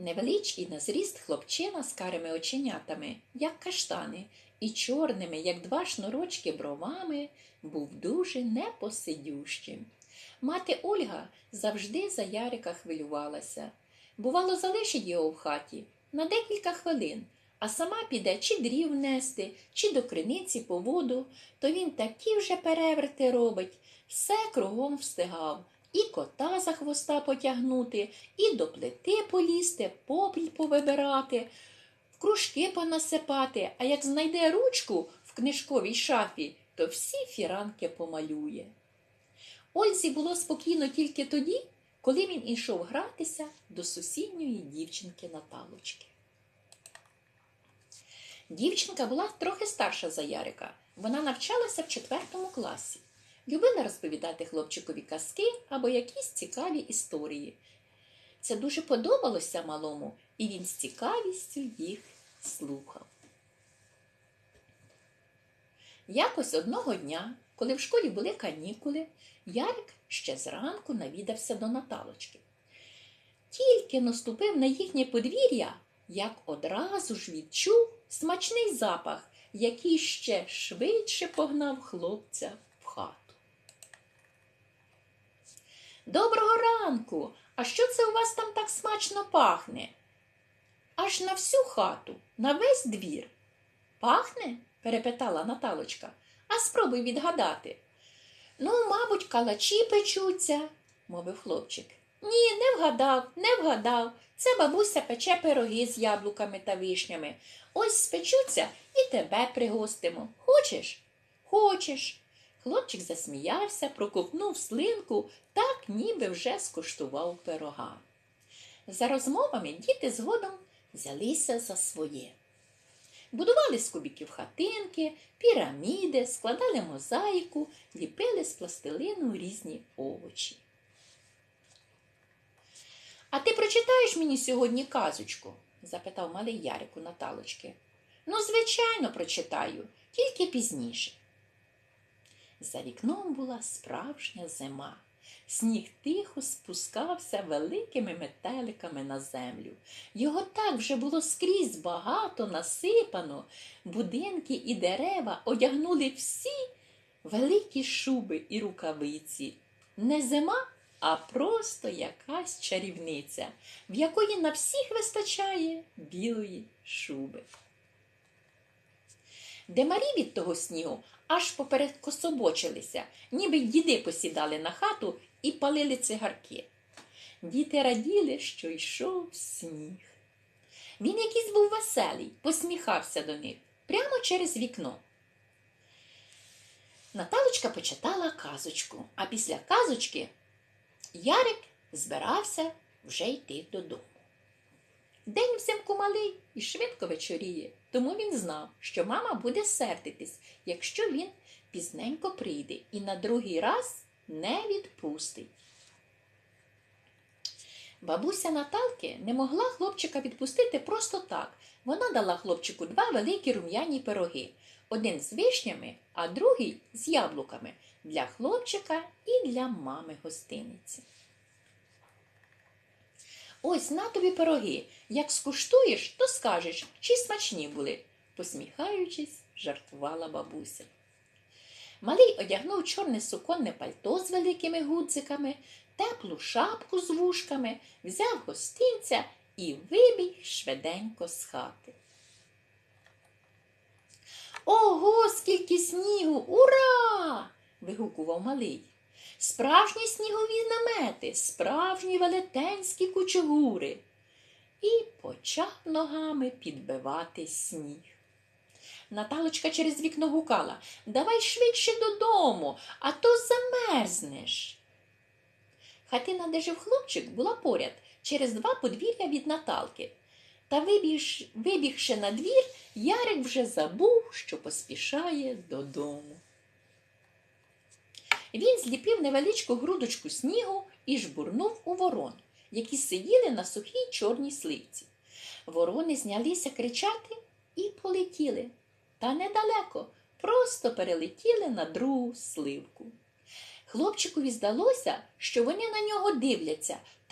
Невеличкий на зріст хлопчина з карими оченятами, як каштани, і чорними, як два шнурочки бровами, був дуже непосидющим. Мати Ольга завжди за Ярика хвилювалася. Бувало, залишить його в хаті на декілька хвилин, а сама піде чи дрів нести, чи до криниці по воду, то він такі вже переверти робить, все кругом встигав. І кота за хвоста потягнути, і до плити полізти, попіль повибирати, в кружки понасипати, а як знайде ручку в книжковій шафі, то всі фіранки помалює. Ользі було спокійно тільки тоді, коли він ішов гратися до сусідньої дівчинки Наталочки. Дівчинка була трохи старша за Ярика. Вона навчалася в четвертому класі. Любила розповідати хлопчикові казки або якісь цікаві історії. Це дуже подобалося малому, і він з цікавістю їх слухав. Якось одного дня, коли в школі були канікули, Ярик ще зранку навідався до Наталочки. Тільки наступив на їхнє подвір'я, як одразу ж відчув смачний запах, який ще швидше погнав хлопця в хату. Доброго ранку! А що це у вас там так смачно пахне? Аж на всю хату, на весь двір. Пахне? перепитала Наталочка. А спробуй відгадати. Ну, мабуть, калачі печуться, мовив хлопчик. Ні, не вгадав, не вгадав. Це бабуся пече пироги з яблуками та вишнями. Ось спечуться і тебе пригостимо. Хочеш? Хочеш. Хлопчик засміявся, проковтнув слинку, так ніби вже скуштував пирога. За розмовами діти згодом взялися за своє. Будували з кубіків хатинки, піраміди, складали мозаїку, ліпили з пластилину різні овочі. А ти прочитаєш мені сьогодні казочку? запитав малий Ярик у Наталочки. Ну, звичайно, прочитаю, тільки пізніше. За вікном була справжня зима. Сніг тихо спускався великими метеликами на землю. Його так вже було скрізь багато насипано. Будинки і дерева одягнули всі великі шуби і рукавиці. Не зима, а просто якась чарівниця, в якої на всіх вистачає білої шуби. Демарі від того снігу аж поперед кособочилися, ніби діди посідали на хату і палили цигарки. Діти раділи, що йшов сніг. Він якийсь був веселий, посміхався до них прямо через вікно. Наталочка почитала казочку, а після казочки Ярик збирався вже йти додому. Взимку малий і швидко вечоріє, тому він знав, що мама буде сердитись, якщо він пізненько прийде і на другий раз не відпустить. Бабуся Наталки не могла хлопчика відпустити просто так. Вона дала хлопчику два великі рум'яні пироги, один з вишнями, а другий з яблуками для хлопчика і для мами гостиниці. Ось на тобі пироги. Як скуштуєш, то скажеш, чи смачні були, посміхаючись, жартувала бабуся. Малий одягнув чорне суконне пальто з великими гудзиками, теплу шапку з вушками, взяв гостинця і вибіг швиденько з хати. Ого, скільки снігу! Ура! вигукував малий. Справжні снігові намети, справжні велетенські кучугури. І почав ногами підбивати сніг. Наталочка через вікно гукала Давай швидше додому, а то замерзнеш. Хатина, де жив хлопчик, була поряд через два подвір'я від Наталки. Та вибіг, вибігши на двір, Ярик вже забув, що поспішає додому. Він зліпив невеличку грудочку снігу і жбурнув у ворон, які сиділи на сухій чорній сливці. Ворони знялися кричати і полетіли. Та недалеко, просто перелетіли на другу сливку. Хлопчикові здалося, що вони на нього дивляться,